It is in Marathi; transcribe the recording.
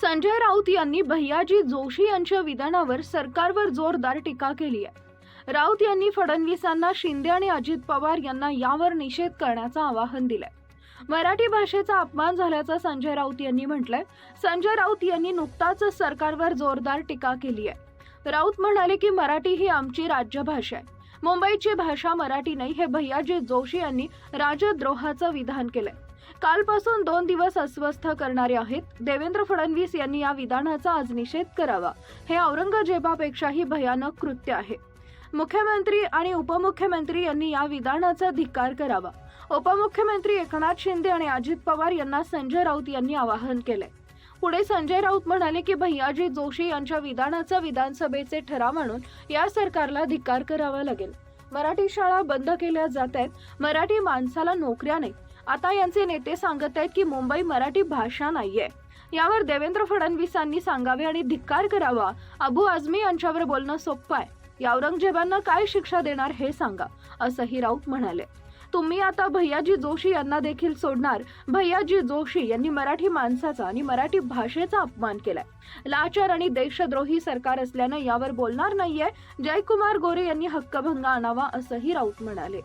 संजय राऊत यांनी भैयाजी जोशी यांच्या विधानावर सरकारवर जोरदार टीका केली आहे. राऊत यांनी फडणवीसांना शिंदे आणि अजित पवार यांना यावर निषेध करण्याचं आवाहन दिलंय. मराठी भाषेचा अपमान झाल्याचं संजय राऊत यांनी म्हटलंय. संजय राऊत यांनी नुकताच सरकारवर जोरदार टीका केली आहे. राऊत म्हणाले की मराठी ही आमची राज्यभाषा आहे. मुंबईची भाषा मराठी नाही हे भैयाजी जोशी यांनी राजद्रोहाचं विधान केलंय. कालपासून दोन दिवस अस्वस्थ करणारे आहेत. देवेंद्र फडणवीस यांनी या विधानाचा आज निषेध करावा. हे औरंगजेबापेक्षाही भयानक कृत्य आहे. मुख्यमंत्री आणि उपमुख्यमंत्री यांनी या विधानाचा धिक्कार करावा. उपमुख्यमंत्री एकनाथ शिंदे आणि अजित पवार यांना संजय राऊत यांनी आवाहन केलंय. पुढे संजय राऊत म्हणाले की भैयाजी जोशी यांच्या विधानाचा विधानसभेचे ठराव म्हणून या सरकारला धिक्कार करावा लागेल. मराठी शाळा बंद केल्या जात आहेत मराठी माणसाला नोकऱ्या नाही. आता यांचे नेते सांगत आहेत की मुंबई मराठी भाषा नाहीये. यावर देवेंद्र फडणवीसांनी सांगावे आणि धिक्कार करावा. अबू आझमी यांच्यावर बोलणं सोपं आहे. या औरंगजेबांना काय शिक्षा देणार हे सांगा असंही राऊत म्हणाले. तुम्ही आता भैयाजी जोशी यांना देखील सोडणार. भैयाजी जोशी यांनी मराठी माणसाचा आणि मराठी भाषेचा अपमान केलाय. लाचार आणि देशद्रोही सरकार असल्यानं यावर बोलणार नाहीये. जयकुमार गोरे यांनी हक्कभंग आणावा असंही राऊत म्हणाले.